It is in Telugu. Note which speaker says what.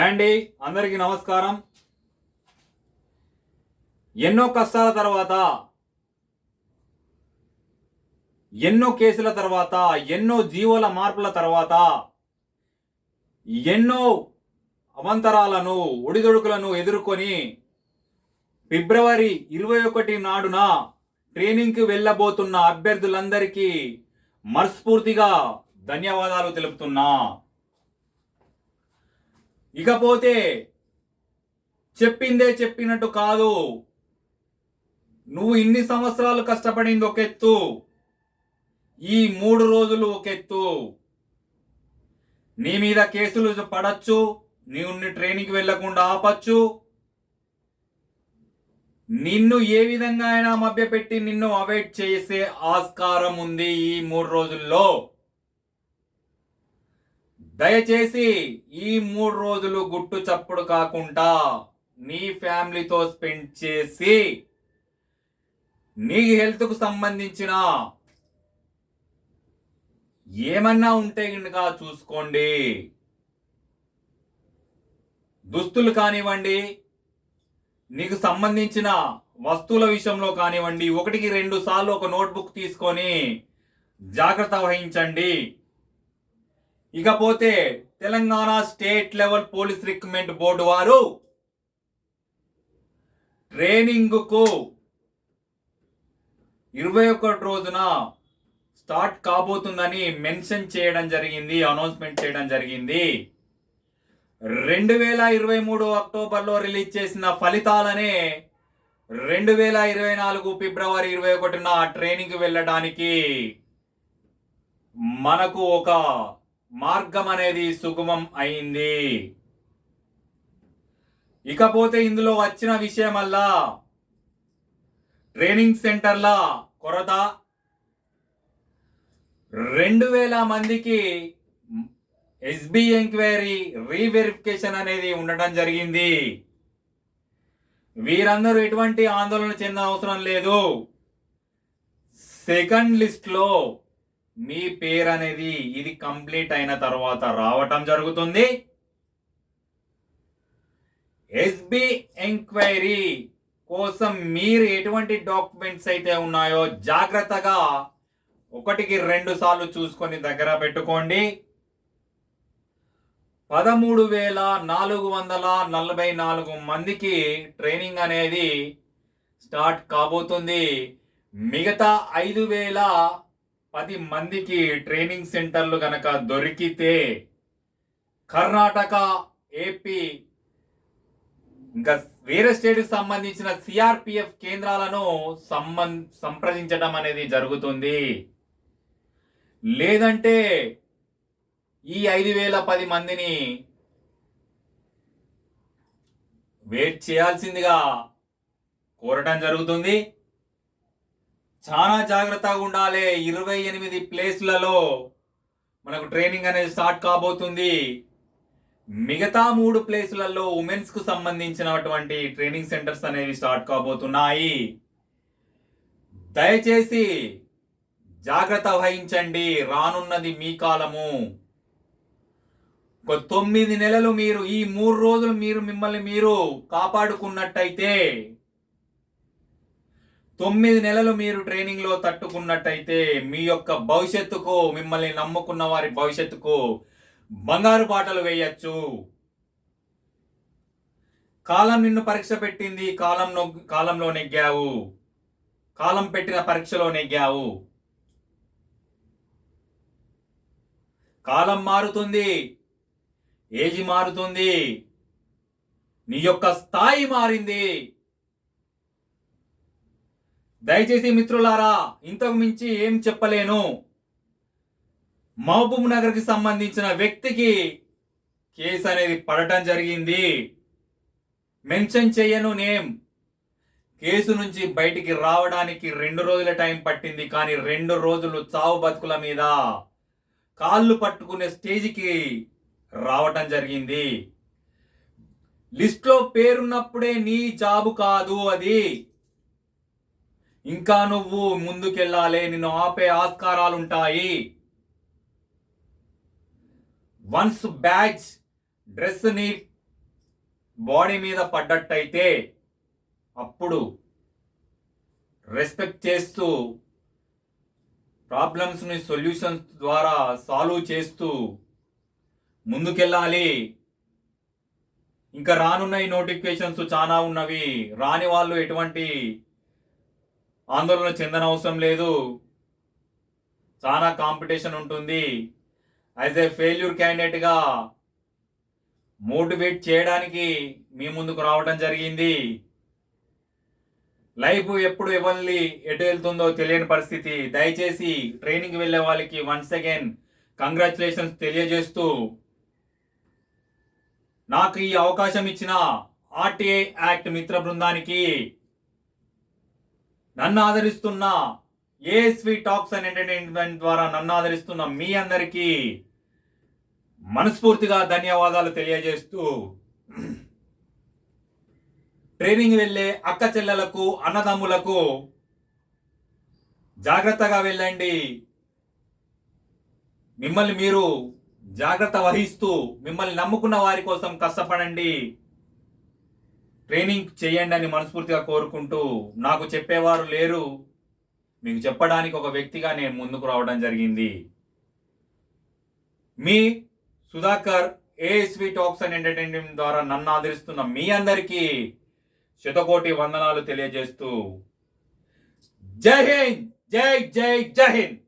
Speaker 1: అండి అందరికీ నమస్కారం. ఎన్నో కష్టాల తర్వాత ఎన్నో కేసుల తర్వాత ఎన్నో జీవుల మార్పుల తర్వాత ఎన్నో అవంతరాలను ఒడిదొడుకులను ఎదుర్కొని ఫిబ్రవరి ఇరవై ఒకటి నాడున ట్రైనింగ్కి వెళ్ళబోతున్న అభ్యర్థులందరికీ మనస్ఫూర్తిగా ధన్యవాదాలు తెలుపుతున్నా. ఇకపోతే చెప్పిందే చెప్పినట్టు కాదు. నువ్వు ఇన్ని సంవత్సరాలు కష్టపడింది ఒక ఎత్తు. ఈ మూడు రోజులు ఒక ఎత్తు. నీ మీద కేసులు పడచ్చు నీవుని ట్రైనింగ్కి వెళ్ళకుండా ఆపచ్చు. నిన్ను ఏ విధంగా అయినా మభ్యపెట్టి నిన్ను అవాయిడ్ చేసే ఆస్కారం ఉంది ఈ మూడు రోజుల్లో. దయచేసి ఈ మూడు రోజులు గుట్టు చప్పుడు కాకుండా నీ ఫ్యామిలీతో స్పెండ్ చేసి నీ హెల్త్కు సంబంధించిన ఏమన్నా ఉంటే కనుక చూసుకోండి. దుస్తులు కానివ్వండి నీకు సంబంధించిన వస్తువుల విషయంలో కానివ్వండి ఒకటికి రెండు సార్లు ఒక నోట్బుక్ తీసుకొని జాగ్రత్త వహించండి. ఇకపోతే Telangana state level police recruitment board వారు ట్రైనింగ్కు ఇరవై ఒకటి రోజున స్టార్ట్ కాబోతుందని మెన్షన్ చేయడం జరిగింది అనౌన్స్మెంట్ చేయడం జరిగింది. రెండు వేల ఇరవై మూడు అక్టోబర్లో రిలీజ్ చేసిన ఫలితాలనే రెండు వేల ఇరవై నాలుగు ఫిబ్రవరి ఇరవై ఒకటిన ట్రైనింగ్కి వెళ్ళడానికి మనకు ఒక మార్గం అనేది సుగమం అయింది. ఇకపోతే ఇందులో వచ్చిన విషయమల్లా ట్రైనింగ్ సెంటర్ల కొరత. రెండు వేల మందికి ఎస్బి ఎంక్వైరీ రీవెరిఫికేషన్ అనేది ఉండటం జరిగింది. వీరందరూ ఎటువంటి ఆందోళన చెందిన అవసరం లేదు. సెకండ్ లిస్ట్లో మీ పేరు అనేది ఇది కంప్లీట్ అయిన తర్వాత రావటం జరుగుతుంది. ఎస్బి ఎంక్వైరీ కోసం మీరు ఎటువంటి డాక్యుమెంట్స్ అయితే ఉన్నాయో జాగ్రత్తగా ఒకటికి రెండు సార్లు చూసుకొని దగ్గర పెట్టుకోండి. పదమూడు వేల నాలుగు వందల నలభై నాలుగు మందికి ట్రైనింగ్ అనేది స్టార్ట్ కాబోతుంది. మిగతా ఐదు వేల పది మందికి ట్రైనింగ్ సెంటర్లు గనక దొరికితే కర్ణాటక ఏపీ ఇంకా వేరే స్టేట్కి సంబంధించిన సిఆర్పిఎఫ్ కేంద్రాలను సంబం సంప్రదించడం అనేది జరుగుతుంది. లేదంటే ఈ ఐదు వేల పది మందిని వెయిట్ చేయాల్సిందిగా కోరటం జరుగుతుంది. చాలా జాగ్రత్తగా ఉండాలి. ఇరవై ఎనిమిది ప్లేస్లలో మనకు ట్రైనింగ్ అనేది స్టార్ట్ కాబోతుంది. మిగతా మూడు ప్లేసులలో ఉమెన్స్కు సంబంధించినటువంటి ట్రైనింగ్ సెంటర్స్ అనేవి స్టార్ట్ కాబోతున్నాయి. దయచేసి జాగ్రత్త వహించండి. రానున్నది మీ కాలము. ఒక తొమ్మిది నెలలు మీరు ఈ మూడు రోజులు మీరు మిమ్మల్ని మీరు కాపాడుకున్నట్టయితే తొమ్మిది నెలలు మీరు ట్రైనింగ్లో తట్టుకున్నట్టయితే మీ యొక్క భవిష్యత్తుకు మిమ్మల్ని నమ్ముకున్న వారి భవిష్యత్తుకు బంగారు పాటలు వేయచ్చు. కాలం నిన్ను పరీక్ష పెట్టింది కాలం కాలంలో నెగ్గావు. కాలం పెట్టిన పరీక్షలో నెగ్గావు. కాలం మారుతుంది ఏజీ మారుతుంది నీ యొక్క స్థాయి మారింది. దయచేసి మిత్రులారా ఇంతకు మించి ఏం చెప్పలేను. మహబూబ్ నగర్కి సంబంధించిన వ్యక్తికి కేసు అనేది పడటం జరిగింది. మెన్షన్ చేయను నేమ్. కేసు నుంచి బయటికి రావడానికి రెండు రోజుల టైం పట్టింది కానీ రెండు రోజులు చావు బతుకుల మీద కాళ్ళు పట్టుకునే స్టేజ్కి రావటం జరిగింది. లిస్ట్లో పేరున్నప్పుడే నీ జాబు కాదు అది. ఇంకా నువ్వు ముందుకెళ్ళాలి నిన్ను ఆపే ఆస్కారాలు ఉంటాయి వన్స్ బ్యాచ్ డ్రెస్ని బాడీ మీద పడ్డట్టయితే అప్పుడు రెస్పెక్ట్ చేస్తూ ప్రాబ్లమ్స్ని సొల్యూషన్స్ ద్వారా సాల్వ్ చేస్తూ ముందుకెళ్ళాలి. ఇంకా రానున్న ఈ నోటిఫికేషన్స్ చాలా ఉన్నవి. రాని వాళ్ళు ఎటువంటి ఆందోళన చెందనవసరం లేదు. చాలా కాంపిటీషన్ ఉంటుంది. యాజ్ ఏ ఫెయిల్యూర్ క్యాండిడేట్గా మోటివేట్ చేయడానికి మీ ముందుకు రావడం జరిగింది. లైఫ్ ఎప్పుడు ఎవరిని ఎటు వెళ్తుందో తెలియని పరిస్థితి. దయచేసి ట్రైనింగ్ వెళ్ళే వాళ్ళకి వన్స్ అగైన్ కంగ్రాచులేషన్స్ తెలియజేస్తూ నాకు ఈ అవకాశం ఇచ్చిన ఆర్టీఐ యాక్ట్ మిత్ర బృందానికి నన్ను ఆదరిస్తున్న ఏఎస్వి టాక్స్ అండ్ ఎంటర్టైన్మెంట్ ద్వారా నన్ను ఆదరిస్తున్న మీ అందరికీ మనస్ఫూర్తిగా ధన్యవాదాలు తెలియజేస్తూ ట్రైనింగ్ వెళ్ళే అక్క చెల్లెలకు అన్నదమ్ములకు జాగ్రత్తగా వెళ్ళండి. మిమ్మల్ని మీరు జాగ్రత్త వహిస్తూ మిమ్మల్ని నమ్ముకున్న వారి కోసం కష్టపడండి. ట్రైనింగ్ చేయండి అని మనస్ఫూర్తిగా కోరుకుంటూ నాకు చెప్పేవారు లేరు. మీకు చెప్పడానికి ఒక వ్యక్తిగా నేను ముందుకు రావడం జరిగింది. మీ Sudhakar ASV talks and entertainment ద్వారా నన్ను ఆదరిస్తున్న మీ అందరికీ శతకోటి వందనాలు తెలియజేస్తూ జై హింద్ జై జై జై హింద్.